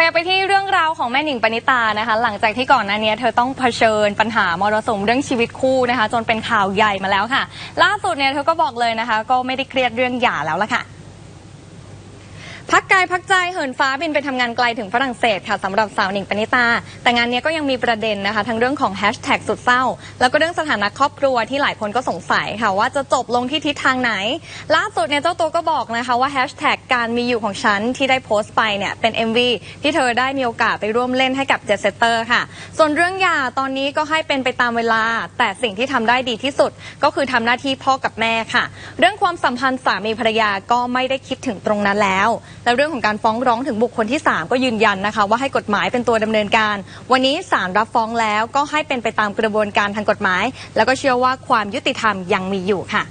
ขยับไปที่เรื่องราวของแม่หนิงปณิตานะคะ หลังจากที่ก่อนหน้านี้เธอต้องเผชิญปัญหามรสุมเรื่องชีวิตคู่นะคะ จนเป็นข่าวใหญ่มาแล้วค่ะ ล่าสุดเนี่ยเธอก็บอกเลยนะคะ ก็ไม่ได้เครียดเรื่องหย่าแล้วละค่ะ พักกายพักใจเหินฟ้าบินไปทำงานไกลถึงฝรั่งเศสค่ะสำหรับสาวหนิงปณิตา แต่งานนี้ก็ยังมีประเด็นนะคะ ทั้งเรื่องของแฮชแท็กสุดเศร้า แล้วก็เรื่องสถานะครอบครัวที่หลายคนก็สงสัยค่ะว่าจะจบลงที่ทิศทางไหน ล่าสุดเนี่ยเจ้าตัวก็บอกนะคะว่าแฮชแท็กการมีอยู่ของฉันที่ได้โพสต์ไปเนี่ยเป็น MV ที่เธอได้มีโอกาสไปร่วมเล่นให้กับเจสเตอร์ค่ะ ส่วนเรื่องหย่าตอนนี้ก็ให้เป็นไปตามเวลา แต่สิ่งที่ทำได้ดีที่สุด ก็คือทำหน้าที่พ่อกับแม่ค่ะ เรื่องความสัมพันธ์สามีภรรยาก็ไม่ได้คิดถึงตรงนั้นแล้วและเรื่องของการฟ้องร้องถึงบุคคลที่ 3 ก็ยืนยันนะคะ ว่าให้กฎหมายเป็นตัวดำเนินการ วันนี้ศาลรับฟ้องแล้วก็ให้เป็นไปตามกระบวนการทางกฎหมาย แล้วก็เชื่อว่าความยุติธรรมยังมีอยู่ค่ะ